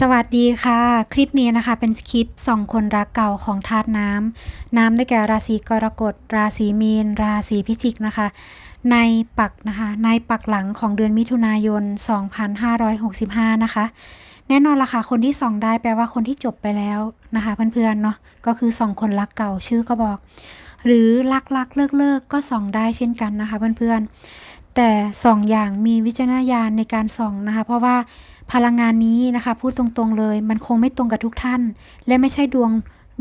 สวัสดีค่ะ คลิปนี้นะคะเป็นคลิปสองคนรักเก่าของธาตุน้ำน้ำได้แก่ราศีกรกฎ ราศีมีน ราศีพิจิกนะคะ ในปักนะคะในปักหลังของเดือนมิถุนายน 2565 นะคะ แน่นอนละค่ะคนที่ส่องได้แปลว่าคนที่จบไปแล้วนะคะ เพื่อนๆเนาะก็คือสองคนรักเก่าชื่อก็บอก หรือรักรักเลิกเลิกก็ส่องได้เช่นกันนะคะเพื่อนๆแต่ส่องอย่างมีวิจารณญาณในการส่องนะคะ เพราะว่า พลังงานนี้นะคะ พูดตรงๆเลย มันคงไม่ตรงกับทุกท่าน และไม่ใช่ดวง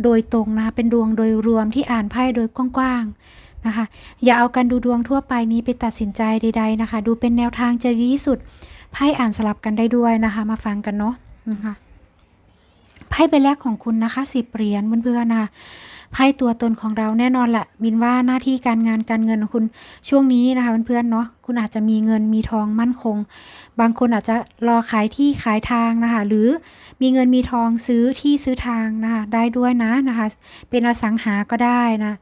โดยตรงนะคะ เป็นดวงโดยรวมที่อ่านไพ่โดยกว้างๆนะคะ อย่าเอาการดูดวงทั่วไปนี้ไปตัดสินใจใด ๆนะคะ ดูเป็นแนวทางจะดีที่สุดไพ่อ่านสลับกันได้ด้วยนะคะ มาฟังกันเนาะนะคะไพ่ใบแรกของคุณนะคะสิบเหรียญเพื่อนๆนะคะ ไพ่ตัวตนของเราแน่นอนแหละมินว่าหน้าที่การงานการเงินของคุณช่วงนี้นะคะเพื่อนๆเนาะคุณอาจจะมีเงินมีทองมั่นคง บางคนอาจจะรอขายที่ขายทางนะคะ หรือมีเงินมีทองซื้อที่ซื้อทางนะคะได้ด้วยนะนะคะ เป็นอสังหาก็ได้นะ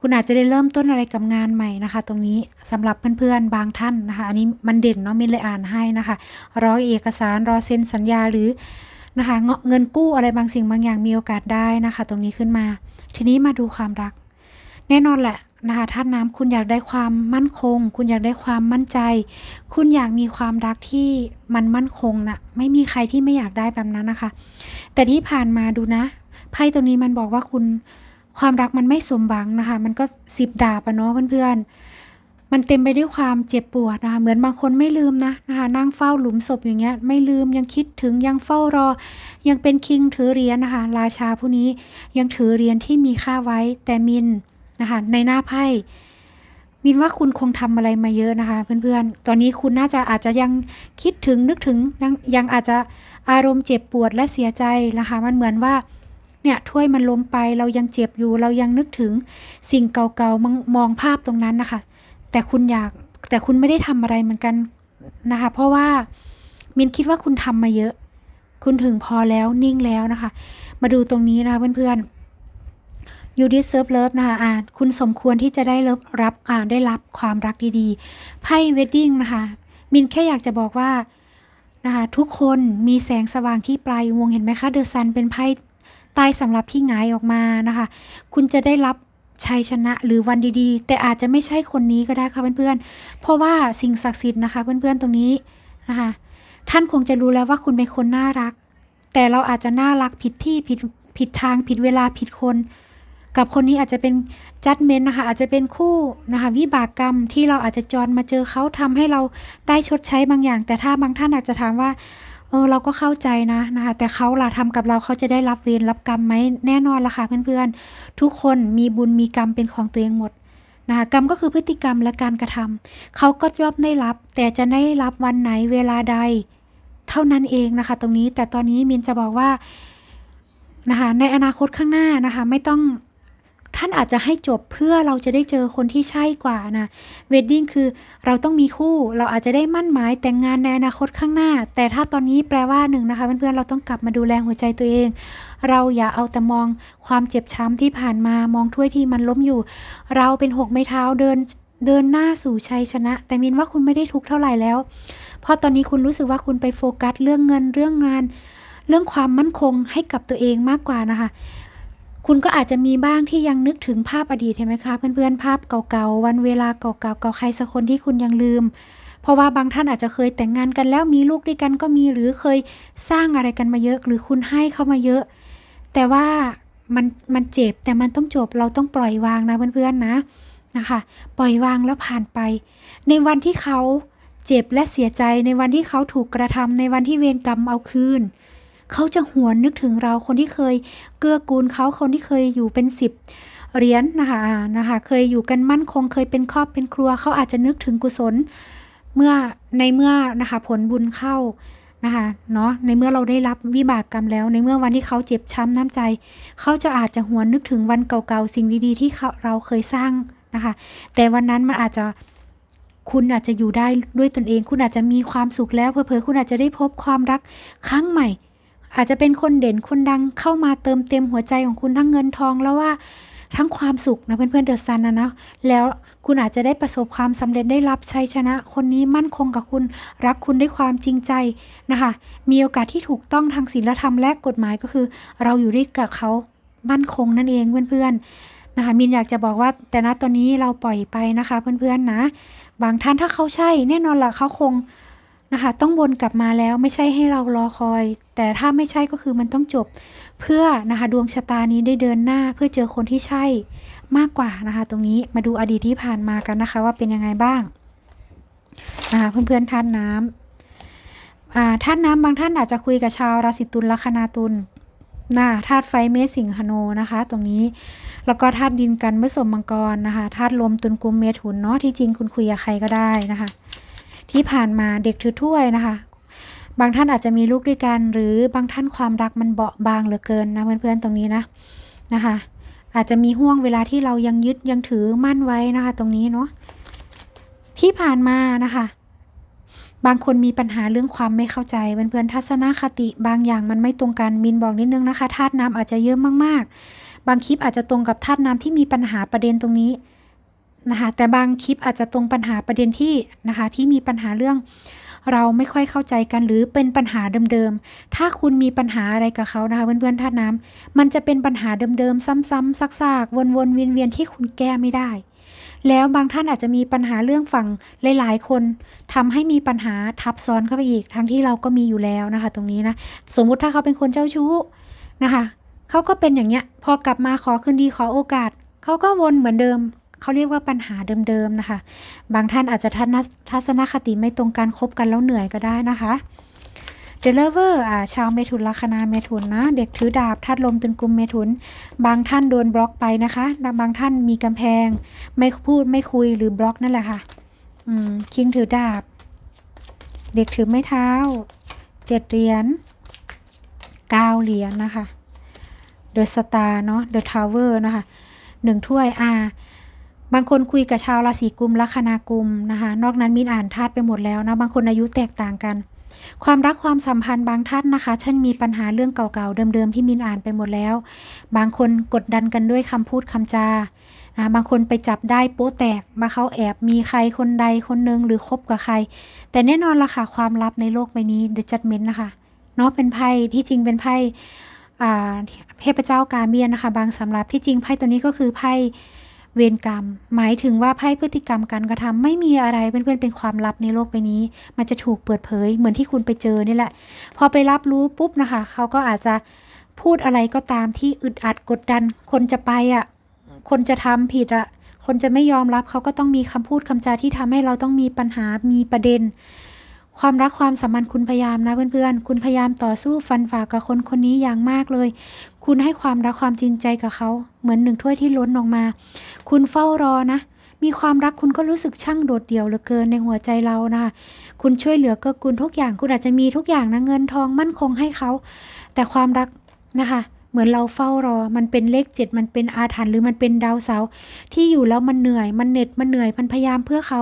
คุณอาจจะได้เริ่มต้นอะไรกับงานใหม่นะคะ ตรงนี้สำหรับเพื่อนๆ บางท่านนะคะ อันนี้มันเด่นเนาะมินเลยอ่านให้นะคะ รอเอกสารรอเซ็นสัญญาหรือนะคะเงาะเงินกู้อะไรบางสิ่งบางอย่างมีโอกาสได้นะคะ ตรงนี้ขึ้นมา ทีนี้มาดูความรัก แน่นอนแหละนะคะท่านน้ำคุณอยากได้ความมั่นคง คุณอยากได้ความมั่นใจ คุณอยากมีความรักที่มันมั่นคงนะไม่มีใครที่ไม่อยากได้แบบนั้นนะคะ แต่ที่ผ่านมาดูนะไพ่ตรงนี้มันบอกว่าคุณความรักมันไม่สมบังนะคะ มันก็สิบดาบอะเนาะเพื่อนๆ มันเต็มไปด้วยความเจ็บปวดนะคะเหมือนบางคนไม่ลืมนะนะคะนั่งเฝ้าหลุมศพอย่างเงี้ยไม่ลืมยังคิดถึงยังเฝ้ารอ ยังเป็นคิงถือเหรียญนะคะราชาผู้นี้ยังถือเหรียญที่มีค่าไว้แต่มินนะคะในหน้าไพ่มินว่าคุณคงทำอะไรมาเยอะนะคะ เพื่อนๆ ตอนนี้คุณน่าจะอาจจะยังคิดถึงนึกถึงยังอาจจะอารมณ์เจ็บปวดและเสียใจนะคะ มันเหมือนว่าเนี่ยถ้วยมันล้มไปเรายังเจ็บอยู่เรายังนึกถึงสิ่งเก่าๆมมองภาพตรงนั้นนะคะ แต่คุณอยากแต่คุณไม่ได้ทำอะไรเหมือนกันนะคะ เพราะว่ามินคิดว่าคุณทำมาเยอะ คุณถึงพอแล้วนิ่งแล้วนะคะ มาดูตรงนี้นะคะเพื่อนๆ you deserve love นะคะอ่าคุณสมควรที่จะได้รับรับอ่าได้รับความรักดีๆไพ่ wedding นะคะ มินแค่อยากจะบอกว่านะคะทุกคนมีแสงสว่างที่ปลายวงเห็นไหมคะ the sun เป็นไพ่ใต้สำหรับที่หงายออกมานะคะ คุณจะได้รับ ชัยชนะหรือวันดีๆ แต่อาจจะไม่ใช่คนนี้ก็ได้ค่ะเพื่อนๆ เพราะว่าสิ่งศักดิ์สิทธิ์นะคะเพื่อนๆตรงนี้นะคะท่านคงจะรู้แล้วว่าคุณเป็นคนน่ารัก แต่เราอาจจะน่ารักผิดที่ผิดผิดทางผิดเวลาผิดคน กับคนนี้อาจจะเป็นจัดเมนนะคะอาจจะเป็นคู่นะคะวิบากกรรมที่เราอาจจะจรมาเจอเขาทำให้เราได้ชดใช้บางอย่าง แต่ถ้าบางท่านอาจจะถามว่า เออเราก็เข้าใจนะนะคะแต่เขาล่ะทำกับเราเขาจะได้รับเวรรับกรรมไหมแน่นอนละค่ะเพื่อนๆ ทุกคนมีบุญมีกรรมเป็นของตัวเองหมดนะคะกรรมก็คือพฤติกรรมและการกระทำเขาก็ย่อมได้รับ แต่จะได้รับวันไหนเวลาใด เท่านั้นเองนะคะ ตรงนี้แต่ตอนนี้มินจะบอกว่านะคะในอนาคตข้างหน้านะคะไม่ต้อง ท่านอาจจะให้จบเพื่อเราจะได้เจอคนที่ใช่กว่านะเวดดิ้งคือเราต้องมีคู่ เราอาจจะได้มั่นหมายแต่งงานในอนาคตข้างหน้า แต่ถ้าตอนนี้แปลว่าหนึ่งนะคะเพื่อนๆเราต้องกลับมาดูแลหัวใจตัวเอง เราอย่าเอาแต่มองความเจ็บช้ำที่ผ่านมามองถ้วยที่มันล้มอยู่ เราเป็นหกไม้เท้าเดินเดินหน้าสู่ชัยชนะ แต่มินว่าคุณไม่ได้ทุกข์เท่าไหร่แล้ว เพราะตอนนี้คุณรู้สึกว่าคุณไปโฟกัสเรื่องเงินเรื่องงาน เรื่องความมั่นคงให้กับตัวเองมากกว่านะคะ คุณก็อาจจะมีบ้างที่ยังนึกถึงภาพอดีตเห็นไหมคะ เพื่อนๆภาพเก่าๆ วันเวลาเก่าๆเก่าใครสักคนที่คุณยังลืม เพราะว่าบางท่านอาจจะเคยแต่งงานกันแล้วมีลูกด้วยกันก็มีหรือเคยสร้างอะไรกันมาเยอะ หรือคุณให้เขามาเยอะ แต่ว่ามันมันเจ็บแต่มันต้องจบเราต้องปล่อยวางนะเพื่อนๆนะนะคะ ปล่อยวางแล้วผ่านไป ในวันที่เขาเจ็บและเสียใจในวันที่เขาถูกกระทำในวันที่เวรกรรมเอาคืน เขาจะหวนนึกถึงเราคนที่เคยเกื้อกูลเขาคนที่เคยอยู่เป็นสิบเหรียญนนะคะนะคะ เคยอยู่กันมั่นคงเคยเป็นครอบเป็นครัว เขาอาจจะนึกถึงกุศลเมื่อในเมื่อนะคะผลบุญเข้านะคะเนาะในเมื่อเราได้รับวิบากกรรมแล้ว ในเมื่อวันที่เขาเจ็บช้ำน้ำใจ เขาจะอาจจะหวนนึกถึงวันเก่าๆสิ่งดีๆ ที่เราเคยสร้างนะคะ แต่วันนั้นมันอาจจะคุณอาจจะอยู่ได้ด้วยตนเอง คุณอาจจะมีความสุขแล้วเผลอคุณอาจจะได้พบความรักครั้งใหม่ อาจจะเป็นคนเด่นคนดังเข้ามาเติมเต็มหัวใจของคุณทั้งเงินทองแล้วว่าทั้งความสุขนะเพื่อนๆเดอะซันนะนะแล้วคุณอาจจะได้ประสบความสำเร็จได้รับชัยชนะ คนนี้มั่นคงกับคุณรักคุณด้วยความจริงใจนะคะ มีโอกาสที่ถูกต้องทางศีลธรรมและกฎหมายก็คือ เราอยู่ด้วยกับเขามั่นคงนั่นเองเพื่อนๆนะคะมินอยากจะบอกว่า แต่ณตอนนี้เราปล่อยไปนะคะ เพื่อนๆนะ บางท่านถ้าเขาใช่แน่นอนละเขาคง นะคะ ต้องวนกลับมาแล้วไม่ใช่ให้เรารอคอย แต่ถ้าไม่ใช่ก็คือมันต้องจบ เพื่อนะคะดวงชะตานี้ได้เดินหน้าเพื่อเจอคนที่ใช่มากกว่านะคะ ตรงนี้มาดูอดีตที่ผ่านมากันนะคะ ว่าเป็นยังไงบ้างนะคะเพื่อนๆท่านน้ำอ่าท่านน้ำบางท่านอาจจะคุยกับชาวราศีตุลลัคนาตุลน่าธาตุไฟเมษสิงหโนนะคะ ตรงนี้แล้วก็ธาตุดินกันเมื่อสมมังกรนะคะธาตุลมตุลกุมเมถุนเนาะที่จริงคุณคุยกับใครก็ได้นะคะ ที่ผ่านมาเด็กถือถ้วยนะคะ บางท่านอาจจะมีลูกด้วยกัน หรือบางท่านความรักมันเบาบางเหลือเกินนะเพื่อนๆตรงนี้นะนะคะ อาจจะมีห่วงเวลาที่เรายังยึดยังถือมั่นไว้นะคะ ตรงนี้เนาะที่ผ่านมานะคะบางคนมีปัญหาเรื่องความไม่เข้าใจเพื่อนๆทัศนคติบางอย่างมันไม่ตรงกันมินบอกนิดนึงนะคะธาตุน้ำอาจจะเยอะมากๆ บางคลิปอาจจะตรงกับธาตุน้ำที่มีปัญหาประเด็นตรงนี้ นะคะแต่บางคลิปอาจจะตรงปัญหาประเด็นที่นะคะที่มีปัญหาเรื่องเราไม่ค่อยเข้าใจกันหรือเป็นปัญหาเดิมๆ ถ้าคุณมีปัญหาอะไรกับเขานะคะเพื่อนๆท่าน้ำมันจะเป็นปัญหาเดิมๆ ซ้ำๆซักๆ วนๆเวียนๆที่คุณแก้ไม่ได้ แล้วบางท่านอาจจะมีปัญหาเรื่องฝั่งหลาย ๆ คนทำให้มีปัญหาทับซ้อนเข้าไปอีก ทั้งที่เราก็มีอยู่แล้วนะคะ ตรงนี้นะ สมมุติถ้าเขาเป็นคนเจ้าชู้นะคะ เขาก็เป็นอย่างเงี้ย พอกลับมาขอคืนดีขอโอกาส เขาก็วนเหมือนเดิม เขาเรียกว่าปัญหาเดิมๆนะคะ บางท่านอาจจะทัศนคติไม่ตรงกันคบกันแล้วเหนื่อยก็ได้นะคะเดลเวอร์อ่าชาวเมถุนลัคนาเมถุนนะ เด็กถือดาบทัดลมตึงกุมเมถุน บางท่านโดนบล็อกไปนะคะและบางท่านมีกำแพง ไม่พูดไม่คุยหรือบล็อกนั่นแหละค่ะอืมคิงถือดาบ เด็กถือไม้เท้าเจ็ดเหรียญเก้าเหรียญนะคะเดอะสตาร์เนาะเดอะทาวเวอร์นะคะหนึ่งถ้วยอ่า บางคนคุยกับชาวราศีกุมลัคนากุมนะคะ นอกนั้นมินอ่านธาตุไปหมดแล้วนะ บางคนอายุแตกต่างกัน ความรักความสัมพันธ์บางท่านนะคะฉันมีปัญหาเรื่องเก่าๆ เดิมๆ ที่มินอ่านไปหมดแล้ว บางคนกดดันกันด้วยคำพูดคำจานะบางคนไปจับได้โป๊แตกมาเขาแอบมีใครคนใดคนหนึ่งหรือคบกับใคร แต่แน่นอนละค่ะความลับในโลกใบนี้ The Judgment นะคะเนาะเป็นไพ่ที่จริงเป็นไพ่เทพเจ้ากาเมียนนะคะ บางสำหรับที่จริงไพ่ตัวนี้ก็คือไพ่ เวรกรรม หมายถึงว่าไพ่พฤติกรรมการกระทำไม่มีอะไรเพื่อนๆเป็นความลับในโลกใบนี้ มันจะถูกเปิดเผยเหมือนที่คุณไปเจอนี่แหละ พอไปรับรู้ปุ๊บนะคะ เขาก็อาจจะพูดอะไรก็ตามที่อึดอัดกดดัน คนจะไปอะ คนจะทำผิดอะ คนจะไม่ยอมรับเขาก็ต้องมีคำพูดคำจาที่ทำให้เราต้องมีปัญหามีประเด็น ความรักความสัมพันธ์คุณพยายามนะเพื่อนๆ คุณพยายามต่อสู้ฟันฝ่ากับคนคนนี้อย่างมากเลย คุณให้ความรักความจริงใจกับเขา เหมือนหนึ่งถ้วยที่ล้นออกมา คุณเฝ้ารอนะ มีความรักคุณก็รู้สึกช่างโดดเดี่ยวเหลือเกินในหัวใจเรานะคุณช่วยเหลือเก็คุณทุกอย่าง คุณอาจจะมีทุกอย่างนะเงินทองมั่นคงให้เขา แต่ความรักนะคะเหมือนเราเฝ้ารอ มันเป็นเลขเจ็ดมันเป็นอาถรรพ์หรือมันเป็นดาวเสาที่อยู่แล้วมันเหนื่อย มันเหน็ด มันเหนื่อย มันพยายามเพื่อเขา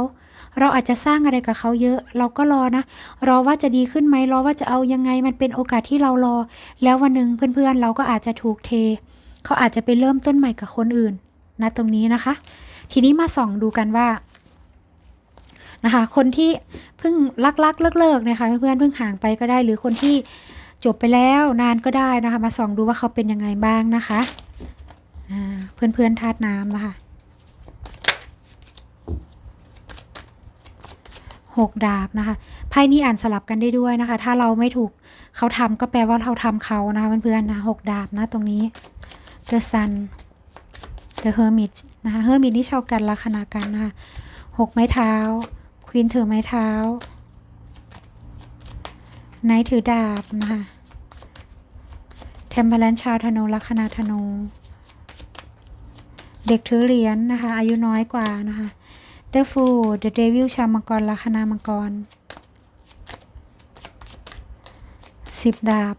เราอาจจะสร้างอะไรกับเขาเยอะ เราก็รอนะ รอว่าจะดีขึ้นไหมรอว่าจะเอายังไงมันเป็นโอกาสที่เรารอ แล้ววันหนึ่งเพื่อนๆ เราก็อาจจะถูกเท เขาอาจจะไปเริ่มต้นใหม่กับคนอื่นนะตรงนี้นะคะ ทีนี้มาส่องดูกันว่านะคะ คนที่เพิ่งรักรักเลิกเลิกๆนะคะเพื่อนๆเพิ่งห่างไปก็ได้ หรือคนที่จบไปแล้วนานก็ได้นะคะ มาส่องดูว่าเขาเป็นยังไงบ้างนะคะเพื่อนๆธาตุน้ำนะคะ หกดาบนะคะไพ่นี้อ่านสลับกันได้ด้วยนะคะ ถ้าเราไม่ถูกเขาทำก็แปลว่าเราทำเขานะคะเพื่อนๆนะหกดาบนะตรงนี้ The Sun The Hermit นะคะ Hermit นี่ชาวกันลัคนากันนะคะหกไม้เท้า ควีนถือไม้เท้าไนท์ถือดาบนะคะเทมเพลนชาวธนูลัคนาธนูเด็กถือเหรียญนะคะ อายุน้อยกว่านะคะ The Fool The Devil ชาวมังกรลัคนามังกรสิบดาบ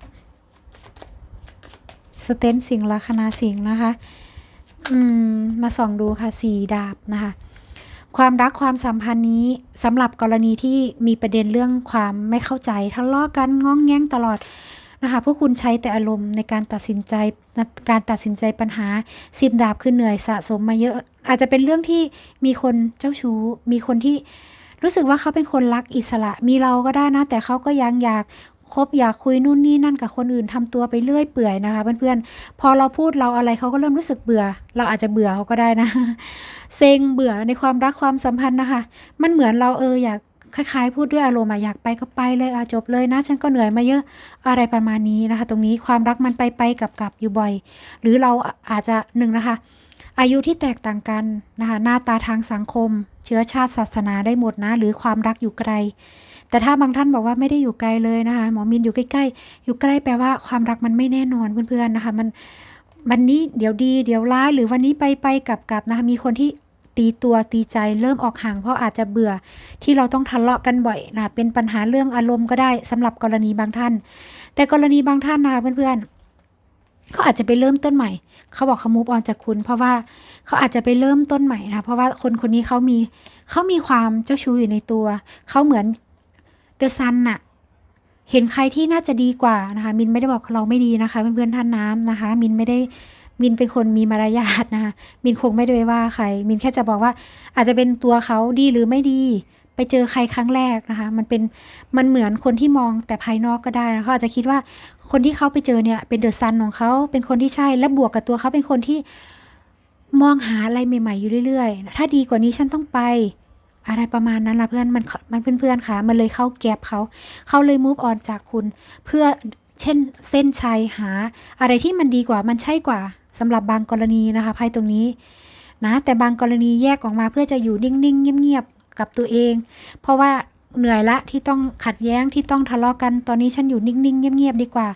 สเตนสิงห์ลัคนาสิงห์นะคะ อืม มาส่องดูค่ะสี่ดาบนะคะ ความรักความสัมพันธ์นี้สำหรับกรณีที่มีประเด็นเรื่องความไม่เข้าใจทะเลาะกันง้องแง้งตลอด นะคะพวกคุณใช้แต่อารมณ์ในการตัดสินใจการตัดสินใจปัญหาสิบดาบคือเหนื่อยสะสมมาเยอะ อาจจะเป็นเรื่องที่มีคนเจ้าชู้ มีคนที่รู้สึกว่าเขาเป็นคนรักอิสระ มีเราก็ได้นะ แต่เขาก็ยังอยากคบอยากคุยนู่นนี่นั่นกับคนอื่นทำตัวไปเรื่อยเปื่อยนะคะเพื่อนๆ พอเราพูดเราอะไรเขาก็เริ่มรู้สึกเบื่อ เราอาจจะเบื่อเขาก็ได้นะ เซ็งเบื่อในความรักความสัมพันธ์นะคะ มันเหมือนเราเอออยาก คล้ายๆ พูดด้วยอารมณ์อยากไปก็ไปเลยอะจบเลยนะฉันก็เหนื่อยมาเยอะอะไรประมาณนี้นะคะ ตรงนี้ความรักมันไปไปกับกับอยู่บ่อย หรือเราอาจจะหนึ่งนะคะ อายุที่แตกต่างกันนะคะหน้าตาทางสังคม เชื้อชาติศาสนาได้หมดนะ หรือความรักอยู่ไกล แต่ถ้าบางท่านบอกว่าไม่ได้อยู่ไกลเลยนะคะหมอมินอยู่ใกล้ๆ อยู่ใกล้แปลว่าความรักมันไม่แน่นอนเพื่อนๆนะคะมันวันนี้เดี๋ยวดี เดี๋ยวร้ายหรือวันนี้ไปไปกลับกลับนะคะมีคนที่ ตีตัวตีใจเริ่มออกห่างเพราะอาจจะเบื่อ ที่เราต้องทะเลาะกันบ่อยนะเป็นปัญหาเรื่องอารมณ์ก็ได้สำหรับกรณีบางท่าน แต่กรณีบางท่านนะคะเพื่อนๆเขาอาจจะไปเริ่มต้นใหม่ เขาบอกเขามูฟออนจากคุณ เพราะว่าเขาอาจจะไปเริ่มต้นใหม่นะเพราะว่าคนคนนี้เขามีเขามีความเจ้าชู้อยู่ในตัว เขาเหมือนเดอะซันน่ะเห็นใครที่น่าจะดีกว่านะคะ มินไม่ได้บอกเราไม่ดีนะคะ เพื่อนๆท่านน้ำนะคะ มินไม่ได้ มินเป็นคนมีมารยาทนะคะมินคงไม่ได้ไปว่าใคร มินแค่จะบอกว่า อาจจะเป็นตัวเขาดีหรือไม่ดี ไปเจอใครครั้งแรกนะคะ มันเป็นมันเหมือนคนที่มองแต่ภายนอกก็ได้นะเขาอาจจะคิดว่าคนที่เขาไปเจอเนี่ยเป็นเดอะซันของเขาเป็นคนที่ใช่และบวกกับตัวเขาเป็นคนที่มองหาอะไรใหม่ๆอยู่เรื่อยๆ ถ้าดีกว่านี้ฉันต้องไปอะไรประมาณนั้นละเพื่อนมันมันเพื่อนๆค่ะ มันเลยเข้าแก็บเขา เขาเลยมูฟออนจากคุณ เพื่อเช่นเส้นชัยหา อะไรที่มันดีกว่ามันใช่กว่า สำหรับบางกรณีนะคะไพ่ตรงนี้นะแต่บางกรณีแยกออกมาเพื่อจะอยู่นิ่งๆเงียบๆกับตัวเอง เพราะว่าเหนื่อยละที่ต้องขัดแย้งที่ต้องทะเลาะกันตอนนี้ฉันอยู่นิ่งๆเงียบๆดีกว่า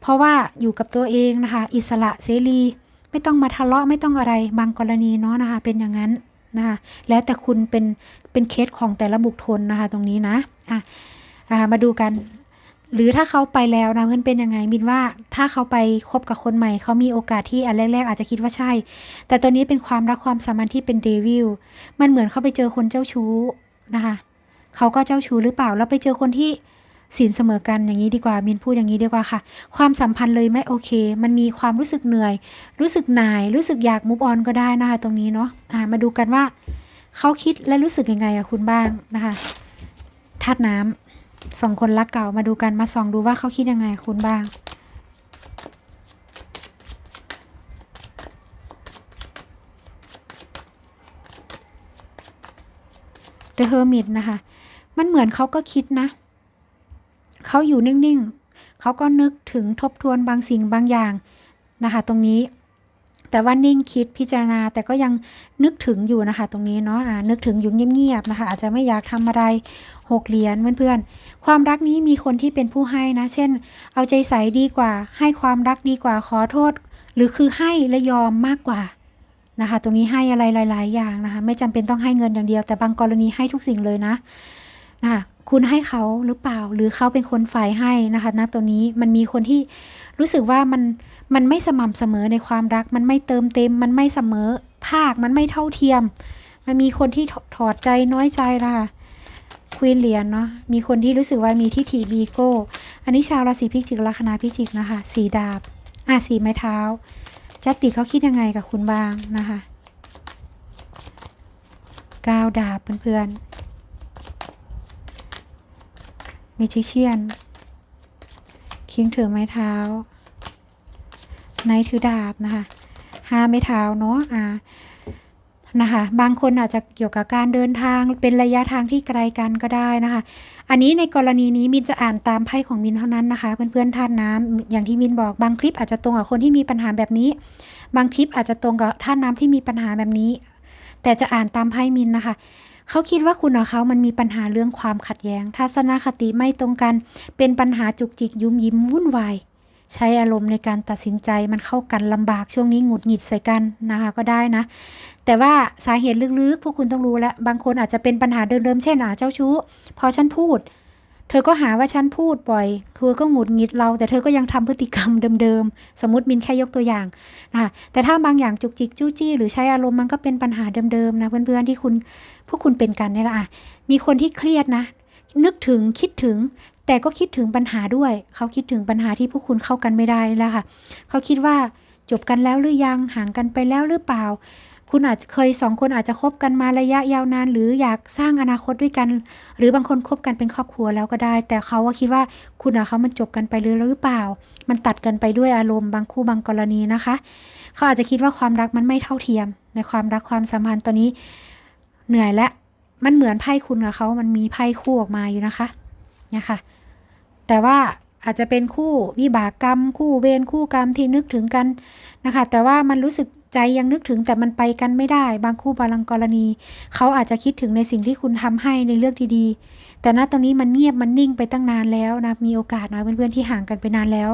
เพราะว่าอยู่กับตัวเองนะคะ อิสระเสรีไม่ต้องมาทะเลาะไม่ต้องอะไรบางกรณีเนาะนะคะ เป็นอย่างนั้นนะคะแล้วแต่คุณเป็นเป็นเคสของแต่ละบุคคลนะคะ ตรงนี้นะอะอ่ามาดูกัน หรือถ้าเขาไปแล้วนะเพื่อนเป็นยังไงมินว่า ถ้าเขาไปคบกับคนใหม่เขามีโอกาสที่อันแรก ๆ อาจจะคิดว่าใช่ แต่ตอนนี้เป็นความรักความสัมพันธ์ที่เป็นเดวิลมันเหมือนเขาไปเจอคนเจ้าชู้นะคะเขาก็เจ้าชู้หรือเปล่าแล้วไปเจอคนที่สินเสมอกันอย่างนี้ดีกว่ามินพูดอย่างนี้ดีกว่าค่ะ ความสัมพันธ์เลยไม่โอเค มันมีความรู้สึกเหนื่อย รู้สึกหน่าย รู้สึกอยากมุฟออนก็ได้นะคะตรงนี้เนาะอ่ามาดูกันว่า เขาคิดและรู้สึกยังไงอะคุณบ้างนะคะธาตุน้ำ สองคนรักเก่ามาดูกันมาส่องดูว่าเขาคิดยังไงคุณบ้าง The Hermit นะคะ มันเหมือนเขาก็คิดนะ เขาอยู่นิ่ง ๆ เขาก็นึกถึงทบทวนบางสิ่งบางอย่างนะคะ ตรงนี้ แต่ว่านิ่งคิดพิจารณาแต่ก็ยังนึกถึงอยู่นะคะ ตรงนี้เนาะนึกถึงอยู่เงียบๆนะคะ อาจจะไม่อยากทำอะไรหกเหรียญเพื่อนๆ ความรักนี้มีคนที่เป็นผู้ให้นะ เช่น เอาใจใส่ดีกว่า ให้ความรักดีกว่าขอโทษ หรือคือให้และยอมมากกว่านะคะ ตรงนี้ให้อะไรหลาย ๆ อย่างนะคะ ไม่จำเป็นต้องให้เงินอย่างเดียว แต่บางกรณีให้ทุกสิ่งเลยนะนะคะ คุณให้เขาหรือเปล่า หรือเขาเป็นคนฝ่ายให้นะคะณตัวนี้มันมีคนที่รู้สึกว่ามันมันไม่สม่ำเสมอในความรัก มันไม่เติมเต็ม มันไม่เสมอภาค มันไม่เท่าเทียม มันมีคนที่ถถอดใจน้อยใจนะคะควีนเหรียญเนาะมีคนที่รู้สึกว่ามีทิฏฐิบีโก้อันนี้ชาวราศีพิจิกลัคนาพิจิกนะคะสีดาบอะสีไม้เท้าจัตติเขาคิดยังไงกับคุณบ้างนะคะก้าวดาบเพื่อนๆ มิชิเชียน คิงถือไม้เท้า ไนท์ถือดาบนะคะห้าไม้เท้าเนาะอ่านะคะบางคนอาจจะเกี่ยวกับการเดินทางเป็นระยะทางที่ไกลกันก็ได้นะคะ อันนี้ในกรณีนี้มินจะอ่านตามไพ่ของมินเท่านั้นนะคะ เพื่อนๆท่านน้ำอย่างที่มินบอกบางคลิปอาจจะตรงกับคนที่มีปัญหาแบบนี้ บางคลิปอาจจะตรงกับท่านน้ำที่มีปัญหาแบบนี้ แต่จะอ่านตามไพ่มินนะคะ เขาคิดว่าคุณของเขามันมีปัญหาเรื่องความขัดแย้ง ทัศนคติไม่ตรงกัน เป็นปัญหาจุกจิกยุ่มยิ้มวุ่นวายใช้อารมณ์ในการตัดสินใจมันเข้ากันลำบากช่วงนี้หงุดหงิดใส่กันนะคะก็ได้นะ แต่ว่าสาเหตุลึกๆ พวกคุณต้องรู้แล้ว บางคนอาจจะเป็นปัญหาเดิมๆเช่นอ่าเจ้าชู้พอฉันพูด เธอก็หาว่าฉันพูดบ่อยคือก็หงุดหงิดเรา แต่เธอก็ยังทำพฤติกรรมเดิมๆ สมมติมินแค่ยกตัวอย่างนะคะแต่ถ้าบางอย่างจุกจิกจู้จี้ หรือใช้อารมณ์มันก็เป็นปัญหาเดิมๆนะเพื่อนๆที่คุณพวกคุณเป็นกันนี่แหละอะมีคนที่เครียดนะ นึกถึงคิดถึง แต่ก็คิดถึงปัญหาด้วย เขาคิดถึงปัญหาที่พวกคุณเข้ากันไม่ได้นี่แหละค่ะ เขาคิดว่าจบกันแล้วหรือยังห่างกันไปแล้วหรือเปล่า คุณอาจจะเคยสองคนอาจจะคบกันมาระยะยาวนาน หรืออยากสร้างอนาคตด้วยกัน หรือบางคนคบกันเป็นครอบครัวแล้วก็ได้ แต่เขาว่าคิดว่าคุณกับเขามันจบกันไปเลยหรือเปล่า มันตัดกันไปด้วยอารมณ์บางคู่บางกรณีนะคะ เขาอาจจะคิดว่าความรักมันไม่เท่าเทียม ในความรักความสัมพันธ์ตอนนี้เหนื่อยและมันเหมือนไพ่คุณกับเขามันมีไพ่คู่ออกมาอยู่นะคะเนี่ยค่ะแต่ว่า อาจจะเป็นคู่วิบากกรรม คู่เวรคู่กรรมที่นึกถึงกันนะคะ แต่ว่ามันรู้สึกใจยังนึกถึงแต่มันไปกันไม่ได้ บางคู่บางกรณี เขาอาจจะคิดถึงในสิ่งที่คุณทำให้ในเรื่องดีๆ แต่ณตอนนี้มันเงียบมันนิ่งไปตั้งนานแล้วนะมีโอกาสนะเพื่อนๆที่ห่างกันไปนานแล้ว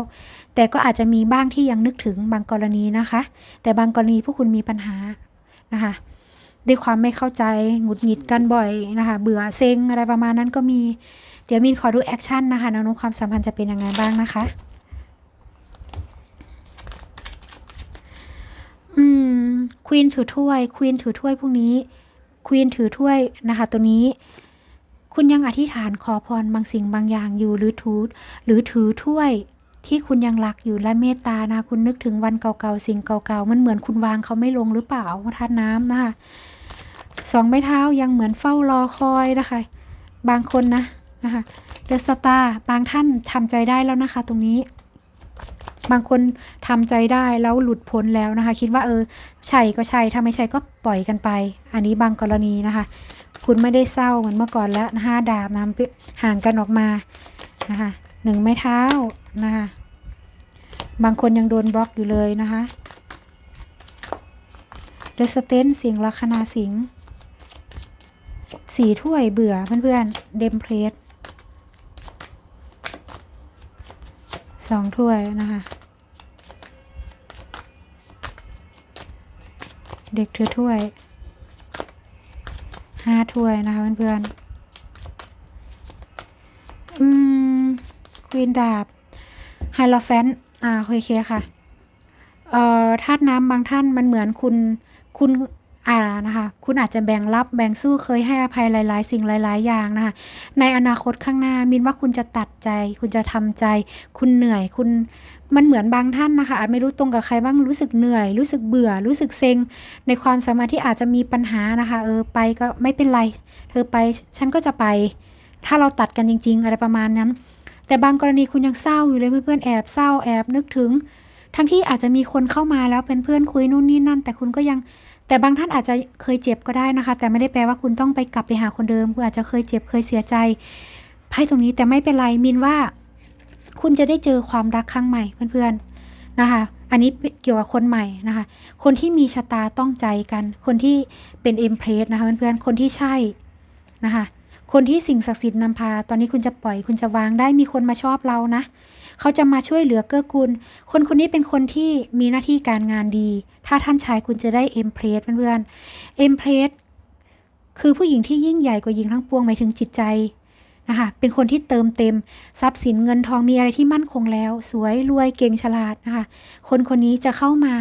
แต่ก็อาจจะมีบ้างที่ยังนึกถึงบางกรณีนะคะ แต่บางกรณีพวกคุณมีปัญหานะคะด้วยความไม่เข้าใจหงุดหงิดกันบ่อยนะคะ เบื่อเซ็งอะไรประมาณนั้นก็มี เดี๋ยวมินขอดูแอคชั่นนะคะนวโน้มความสัมพันธ์จะเป็นยังไงบ้างนะคะ อืมควีนถือถ้วยควีนถือถ้วยพวกนี้ควีนถือถ้วยนะคะ ตัวนี้ คุณยังอธิษฐานขอพรบางสิ่งบางอย่างอยู่หรือถือหรือถือถ้วยที่คุณยังรักอยู่และเมตตานะ คุณนึกถึงวันเก่าๆสิ่งเก่าๆมันเหมือนคุณวางเขาไม่ลงหรือเปล่าธาน้ำนะคะสองไม้เท้ายังเหมือนเฝ้ารอคอยนะคะ บางคนนะ นะคะเดอะสตาร์บางท่านทำใจได้แล้วนะคะ ตรงนี้ บางคนทำใจได้แล้วหลุดพ้นแล้วนะคะ คิดว่าเออใช่ก็ใช่ถ้าไม่ใช่ก็ปล่อยกันไป อันนี้บางกรณีนะคะ คุณไม่ได้เศร้าเหมือนเมื่อก่อนแล้วห้าดาบนะห่างกันออกมานะคะหนึ่งไม้เท้านะคะบางคนยังโดนบล็อกอยู่เลยนะคะเดสเตนสิงลัคนาสิงสีถ้วยเบื่อเพื่อนๆเดมเพลส สองถ้วยนะคะ เด็กถือถ้วยห้าถ้วยนะคะเพื่อนๆ อืมควีนดาบไฮโลแฟนอ่าโอเคค่ะ เอ่อธาตุน้ำบางท่านมันเหมือนคุณคุณ อ่านะคะคุณอาจจะแบ่งรับแบ่งสู้เคยให้อภัยหลาย ๆ สิ่งหลาย ๆ อย่างนะคะในอนาคตข้างหน้ามินว่าคุณจะตัดใจ คุณจะทำใจ คุณเหนื่อยคุณมันเหมือนบางท่านนะคะ อาจไม่รู้ตรงกับใครบ้างรู้สึกเหนื่อย รู้สึกเบื่อ รู้สึกเซ็ง ในความสามารถที่อาจจะมีปัญหานะคะ เออไปก็ไม่เป็นไร เธอไปฉันก็จะไป ถ้าเราตัดกันจริง ๆ อะไรประมาณนั้น แต่บางกรณีคุณยังเศร้าอยู่เลยเพื่อนๆแอบเศร้าแอบนึกถึง ทั้งที่อาจจะมีคนเข้ามาแล้วเป็นเพื่อนคุยนู่นนี่นั่น แต่คุณก็ยัง แต่บางท่านอาจจะเคยเจ็บก็ได้นะคะ แต่ไม่ได้แปลว่าคุณต้องไปกลับไปหาคนเดิมคุณอาจจะเคยเจ็บเคยเสียใจไพ่ตรงนี้แต่ไม่เป็นไรมินว่า คุณจะได้เจอความรักครั้งใหม่เพื่อนๆนะคะ อันนี้เกี่ยวกับคนใหม่นะคะ คนที่มีชะตาต้องใจกัน คนที่เป็นเอ็มเพรสนะคะเพื่อนๆคนที่ใช่นะคะ คนที่สิ่งศักดิ์สิทธิ์นำพา ตอนนี้คุณจะปล่อยคุณจะวางได้มีคนมาชอบเรานะ เขาจะมาช่วยเหลือเกื้อกูล คนคนนี้เป็นคนที่มีหน้าที่การงานดี ถ้าท่านชายคุณจะได้เอ็มเพรสเพื่อนๆเอ็มเพรสคือผู้หญิงที่ยิ่งใหญ่กว่าหญิงทั้งปวงหมายถึงจิตใจนะคะเป็นคนที่เติมเต็มทรัพย์สินเงินทองมีอะไรที่มั่นคงแล้ว สวยรวยเก่งฉลาดนะคะคนคนนี้จะเข้ามา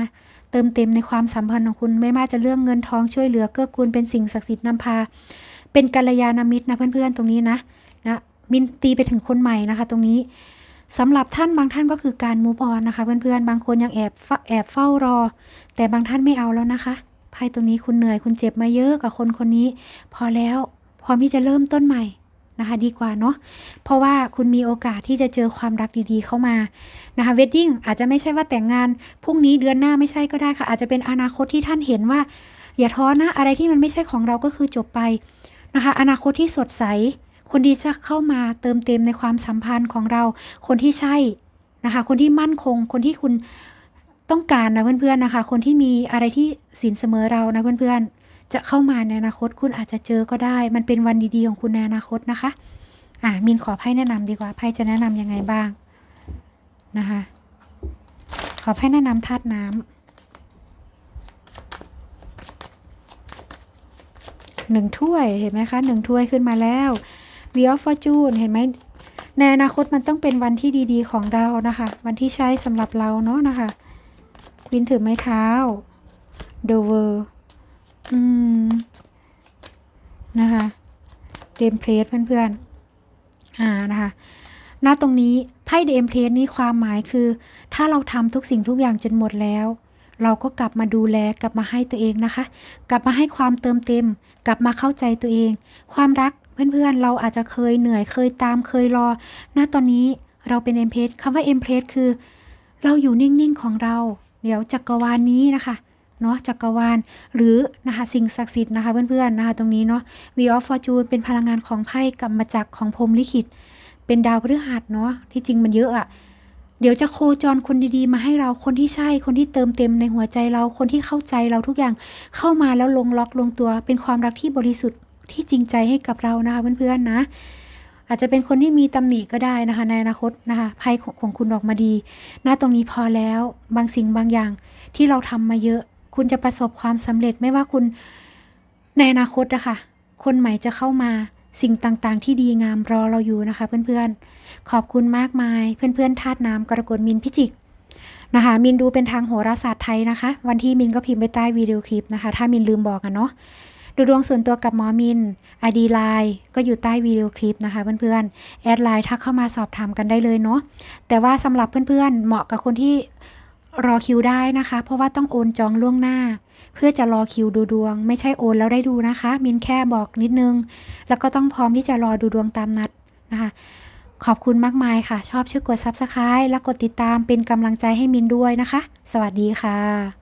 เติมเต็มในความสัมพันธ์ของคุณไม่ว่าจะเรื่องเงินทองช่วยเหลือเกื้อกูลเป็นสิ่งศักดิ์สิทธิ์นำพา เป็นกัลยาณมิตรนะเพื่อนๆตรงนี้นะนะมินตีไปถึงคนใหม่นะคะ ตรงนี้สำหรับท่านบางท่านก็คือการมูฟออนนะคะ เพื่อนๆบางคนยังแอบเฝ้าแอบเฝ้ารอ แต่บางท่านไม่เอาแล้วนะคะไพ่ตรงนี้คุณเหนื่อยคุณเจ็บมาเยอะกับคนคนนี้ พอแล้วพร้อมที่จะเริ่มต้นใหม่นะคะ ดีกว่าเนาะเพราะว่าคุณมีโอกาสที่จะเจอความรักดีๆเข้ามานะคะเวดดิ้งอาจจะไม่ใช่ว่าแต่งงานพรุ่งนี้เดือนหน้าไม่ใช่ก็ได้ค่ะ อาจจะเป็นอนาคตที่ท่านเห็นว่า อย่าท้อนะอะไรที่มันไม่ใช่ของเราก็คือจบไป นะคะ อนาคตที่สดใส คนที่จะเข้ามาเติมเต็มในความสัมพันธ์ของเรา คนที่ใช่นะคะ คนที่มั่นคง คนที่คุณต้องการนะเพื่อนๆนะคะ คนที่มีอะไรที่สินเสมอเรานะเพื่อนๆ จะเข้ามาในอนาคตคุณอาจจะเจอก็ได้ มันเป็นวันดีๆของคุณในอนาคตนะคะ อ่ามินขอไพ่แนะนำดีกว่าไพ่จะแนะนำยังไงบ้างนะคะ ขอไพ่แนะนำธาตุน้ำ หนึ่งถ้วยเห็นไหมคะหนึ่งถ้วยขึ้นมาแล้ว w ี e of Fortune เห็นไหมในอนาคตมันต้องเป็นวันที่ดีๆของเรานะคะ วันที่ใช้สำหรับเราเนาะนะคะควินถือไม้เท้า d o v e r อืมนะคะเดมเพลสเพื่อนๆอ่านะคะณตรงนี้ไพ่เดมเพลสนี่ความหมายคือ ถ้าเราทำทุกสิ่งทุกอย่างจนหมดแล้ว เราก็กลับมาดูแลกลับมาให้ตัวเองนะคะ กลับมาให้ความเติมเต็ม กลับมาเข้าใจตัวเอง ความรักเพื่อนๆ เราอาจจะเคยเหนื่อยเคยตามเคยรอ ณ ตอนนี้เราเป็นเอ็มเพสคำว่าเอ็มเพสคือ เราอยู่นิ่งๆของเรา เดี๋ยวจักรวาลนี้นะคะเนาะจักรวาลหรือนะคะสิ่งศักดิ์สิทธิ์นะคะเพื่อนๆนะคะตรงนี้เนาะ V of Fortune เป็นพลังงานของไพ่กรรมจักรของพรมลิขิต เป็นดาวพฤหัสเนาะที่จริงมันเยอะอะ เดี๋ยวจะโคจรคนดีๆ มาให้เราคนที่ใช่คนที่เติมเต็มในหัวใจเราคนที่เข้าใจเราทุกอย่างเข้ามาแล้วลงล็อกลงตัว เป็นความรักที่บริสุทธิ์ที่จริงใจให้กับเรานะคะเพื่อนๆนะ อาจจะเป็นคนที่มีตำหนิก็ได้นะคะ ในอนาคตนะคะไพ่ของของคุณออกมาดีณตรงนี้พอแล้วบางสิ่งบางอย่างที่เราทำมาเยอะ คุณจะประสบความสำเร็จไม่ว่าคุณในอนาคตนะคะคนใหม่จะเข้ามา สิ่งต่างๆ ที่ดีงามรอเราอยู่นะคะ เพื่อนๆ ขอบคุณมากมายเพื่อนๆธาตุน้ำกรกฎมินพิจิกนะคะ มินดูเป็นทางโหราศาสตร์ไทยนะคะ วันที่มินก็พิมพ์ไปใต้วิดีโอคลิปนะคะ ถ้ามินลืมบอกกันเนาะดูดวงส่วนตัวกับหมอมินไอดีไลน์ก็อยู่ใต้วิดีโอคลิปนะคะเพื่อนๆ แอดไลน์ทักเข้ามาสอบถามกันได้เลยเนาะ แต่ว่าสำหรับเพื่อนๆ เหมาะกับคนที่ รอคิวได้นะคะ เพราะว่าต้องโอนจองล่วงหน้า เพื่อจะรอคิวดูดวง ไม่ใช่โอนแล้วได้ดูนะคะ มินแค่บอกนิดนึง แล้วก็ต้องพร้อมที่จะรอดูดวงตามนัดนะคะ ขอบคุณมากมายค่ะ ชอบช่วยกด Subscribe และกดติดตามเป็นกำลังใจให้มินด้วยนะคะ สวัสดีค่ะ